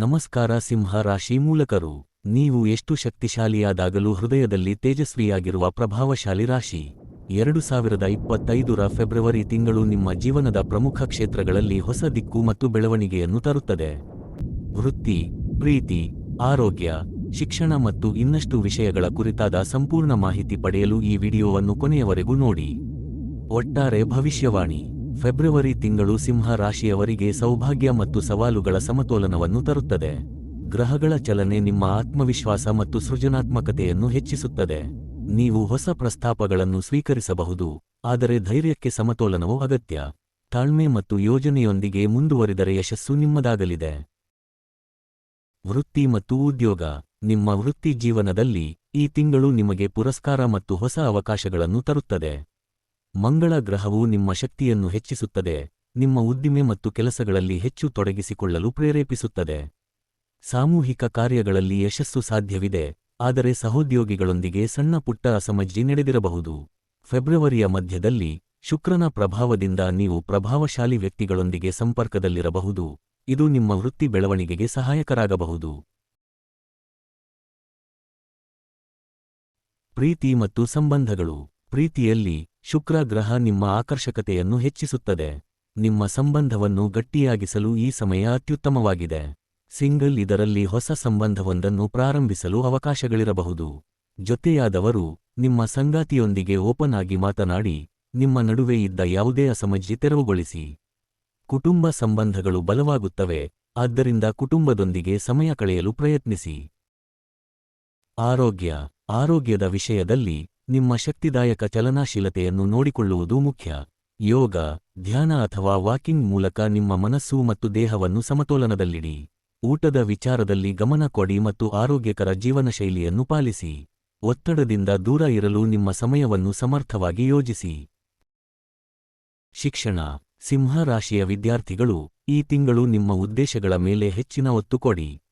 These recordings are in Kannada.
ನಮಸ್ಕಾರ ಸಿಂಹ ರಾಶಿ ಮೂಲಕರು. ನೀವು ಎಷ್ಟು ಶಕ್ತಿಶಾಲಿಯಾದಾಗಲೂ ಹೃದಯದಲ್ಲಿ ತೇಜಸ್ವಿಯಾಗಿರುವ ಪ್ರಭಾವಶಾಲಿ ರಾಶಿ. ಎರಡು ಸಾವಿರದ ಇಪ್ಪತ್ತೈದರ ಫೆಬ್ರವರಿ ತಿಂಗಳು ನಿಮ್ಮ ಜೀವನದ ಪ್ರಮುಖ ಕ್ಷೇತ್ರಗಳಲ್ಲಿ ಹೊಸ ದಿಕ್ಕು ಮತ್ತು ಬೆಳವಣಿಗೆಯನ್ನು ತರುತ್ತದೆ. ವೃತ್ತಿ, ಪ್ರೀತಿ, ಆರೋಗ್ಯ, ಶಿಕ್ಷಣ ಮತ್ತು ಇನ್ನಷ್ಟು ವಿಷಯಗಳ ಕುರಿತಾದ ಸಂಪೂರ್ಣ ಮಾಹಿತಿ ಪಡೆಯಲು ಈ ವಿಡಿಯೋವನ್ನು ಕೊನೆಯವರೆಗೂ ನೋಡಿ. ಒಟ್ಟಾರೆ ಭವಿಷ್ಯವಾಣಿ. ಫೆಬ್ರವರಿ ತಿಂಗಳು ಸಿಂಹ ರಾಶಿಯವರಿಗೆ ಸೌಭಾಗ್ಯ ಮತ್ತು ಸವಾಲುಗಳ ಸಮತೋಲನವನ್ನು ತರುತ್ತದೆ. ಗ್ರಹಗಳ ಚಲನೆ ನಿಮ್ಮ ಆತ್ಮವಿಶ್ವಾಸ ಮತ್ತು ಸೃಜನಾತ್ಮಕತೆಯನ್ನು ಹೆಚ್ಚಿಸುತ್ತದೆ. ನೀವು ಹೊಸ ಪ್ರಸ್ತಾಪಗಳನ್ನು ಸ್ವೀಕರಿಸಬಹುದು, ಆದರೆ ಧೈರ್ಯಕ್ಕೆ ಸಮತೋಲನವು ಅಗತ್ಯ. ತಾಳ್ಮೆ ಮತ್ತು ಯೋಜನೆಯೊಂದಿಗೆ ಮುಂದುವರಿದರೆ ಯಶಸ್ಸು ನಿಮ್ಮದಾಗಲಿದೆ. ವೃತ್ತಿ ಮತ್ತು ಉದ್ಯೋಗ. ನಿಮ್ಮ ವೃತ್ತಿ ಜೀವನದಲ್ಲಿ ಈ ತಿಂಗಳು ನಿಮಗೆ ಪುರಸ್ಕಾರ ಮತ್ತು ಹೊಸ ಅವಕಾಶಗಳನ್ನು ತರುತ್ತದೆ. ಮಂಗಳ ಗ್ರಹವು ನಿಮ್ಮ ಶಕ್ತಿಯನ್ನು ಹೆಚ್ಚಿಸುತ್ತದೆ, ನಿಮ್ಮ ಉದ್ದಿಮೆ ಮತ್ತು ಕೆಲಸಗಳಲ್ಲಿ ಹೆಚ್ಚು ತೊಡಗಿಸಿಕೊಳ್ಳಲು ಪ್ರೇರೇಪಿಸುತ್ತದೆ. ಸಾಮೂಹಿಕ ಕಾರ್ಯಗಳಲ್ಲಿ ಯಶಸ್ಸು ಸಾಧ್ಯವಿದೆ, ಆದರೆ ಸಹೋದ್ಯೋಗಿಗಳೊಂದಿಗೆ ಸಣ್ಣ ಪುಟ್ಟ ಅಸಮಜ್ಜಿ ನಡೆದಿರಬಹುದು. ಫೆಬ್ರವರಿಯ ಮಧ್ಯದಲ್ಲಿ, ಶುಕ್ರನ ಪ್ರಭಾವದಿಂದ ನೀವು ಪ್ರಭಾವಶಾಲಿ ವ್ಯಕ್ತಿಗಳೊಂದಿಗೆ ಸಂಪರ್ಕದಲ್ಲಿರಬಹುದು, ಇದು ನಿಮ್ಮ ವೃತ್ತಿ ಬೆಳವಣಿಗೆಗೆ ಸಹಾಯಕರಾಗಬಹುದು. ಪ್ರೀತಿ ಮತ್ತು ಸಂಬಂಧಗಳು. ಪ್ರೀತಿಯಲ್ಲಿ ಶುಕ್ರ ಗ್ರಹ ನಿಮ್ಮ ಆಕರ್ಷಕತೆಯನ್ನು ಹೆಚ್ಚಿಸುತ್ತದೆ. ನಿಮ್ಮ ಸಂಬಂಧವನ್ನು ಗಟ್ಟಿಯಾಗಿಸಲು ಈ ಸಮಯ ಅತ್ಯುತ್ತಮವಾಗಿದೆ. ಸಿಂಗಲ್ ಇದರಲ್ಲಿ ಹೊಸ ಸಂಬಂಧವೊಂದನ್ನು ಪ್ರಾರಂಭಿಸಲು ಅವಕಾಶಗಳಿರಬಹುದು. ಜೊತೆಯಾದವರು, ನಿಮ್ಮ ಸಂಗಾತಿಯೊಂದಿಗೆ ಓಪನ್ ಆಗಿ ಮಾತನಾಡಿ, ನಿಮ್ಮ ನಡುವೆ ಇದ್ದ ಯಾವುದೇ ಅಸಮಜ್ಜಿ ತೆರವುಗೊಳಿಸಿ. ಕುಟುಂಬ ಸಂಬಂಧಗಳು ಬಲವಾಗುತ್ತವೆ, ಆದ್ದರಿಂದ ಕುಟುಂಬದೊಂದಿಗೆ ಸಮಯ ಕಳೆಯಲು ಪ್ರಯತ್ನಿಸಿ. ಆರೋಗ್ಯ, ಆರೋಗ್ಯದ ವಿಷಯದಲ್ಲಿ ನಿಮ್ಮ ಶಕ್ತಿದಾಯಕ ಚಲನಾಶೀಲತೆಯನ್ನು ನೋಡಿಕೊಳ್ಳುವುದು ಮುಖ್ಯ. ಯೋಗ, ಧ್ಯಾನ ಅಥವಾ ವಾಕಿಂಗ್ ಮೂಲಕ ನಿಮ್ಮ ಮನಸ್ಸು ಮತ್ತು ದೇಹವನ್ನು ಸಮತೋಲನದಲ್ಲಿಡಿ. ಊಟದ ವಿಚಾರದಲ್ಲಿ ಗಮನ ಕೊಡಿ ಮತ್ತು ಆರೋಗ್ಯಕರ ಜೀವನಶೈಲಿಯನ್ನು ಪಾಲಿಸಿ. ಒತ್ತಡದಿಂದ ದೂರ ಇರಲು ನಿಮ್ಮ ಸಮಯವನ್ನು ಸಮರ್ಥವಾಗಿ ಯೋಜಿಸಿ. ಶಿಕ್ಷಣ, ಸಿಂಹ ರಾಶಿಯ ವಿದ್ಯಾರ್ಥಿಗಳು, ಈ ತಿಂಗಳು ನಿಮ್ಮ ಉದ್ದೇಶಗಳ ಮೇಲೆ ಹೆಚ್ಚಿನ ಒತ್ತು ಕೊಡಿ.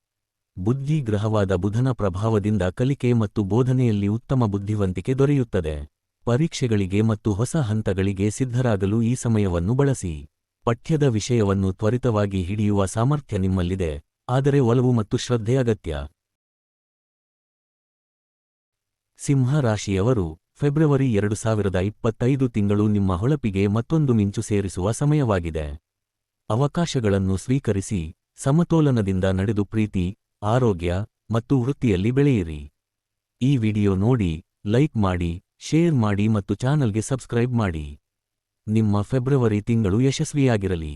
ಬುದ್ಧಿ ಗ್ರಹವಾದ ಬುಧನ ಪ್ರಭಾವದಿಂದ ಕಲಿಕೆ ಮತ್ತು ಬೋಧನೆಯಲ್ಲಿ ಉತ್ತಮ ಬುದ್ಧಿವಂತಿಕೆ ದೊರೆಯುತ್ತದೆ. ಪರೀಕ್ಷೆಗಳಿಗೆ ಮತ್ತು ಹೊಸ ಹಂತಗಳಿಗೆ ಸಿದ್ಧರಾಗಲು ಈ ಸಮಯವನ್ನು ಬಳಸಿ. ಪಠ್ಯದ ವಿಷಯವನ್ನು ತ್ವರಿತವಾಗಿ ಹಿಡಿಯುವ ಸಾಮರ್ಥ್ಯ ನಿಮ್ಮಲ್ಲಿದೆ, ಆದರೆ ಒಲವು ಮತ್ತು ಶ್ರದ್ಧೆ ಅಗತ್ಯ. ಸಿಂಹ ರಾಶಿಯವರು ಫೆಬ್ರವರಿ ಎರಡು ಸಾವಿರದ ಇಪ್ಪತ್ತೈದು ತಿಂಗಳು ನಿಮ್ಮ ಹೊಳಪಿಗೆ ಮತ್ತೊಂದು ಮಿಂಚು ಸೇರಿಸುವ ಸಮಯವಾಗಿದೆ. ಅವಕಾಶಗಳನ್ನು ಸ್ವೀಕರಿಸಿ, ಸಮತೋಲನದಿಂದ ನಡೆದು ಪ್ರೀತಿ ಆರೋಗ್ಯ ಮತ್ತು ವೃತ್ತಿಯಲ್ಲಿ ಬೆಳೆಯಿರಿ. ಈ ವಿಡಿಯೋ ನೋಡಿ, ಲೈಕ್ ಮಾಡಿ, ಶೇರ್ ಮಾಡಿ ಮತ್ತು ಚಾನಲ್ಗೆ ಸಬ್ಸ್ಕ್ರೈಬ್ ಮಾಡಿ. ನಿಮ್ಮ ಫೆಬ್ರವರಿ ತಿಂಗಳು ಯಶಸ್ವಿಯಾಗಿರಲಿ.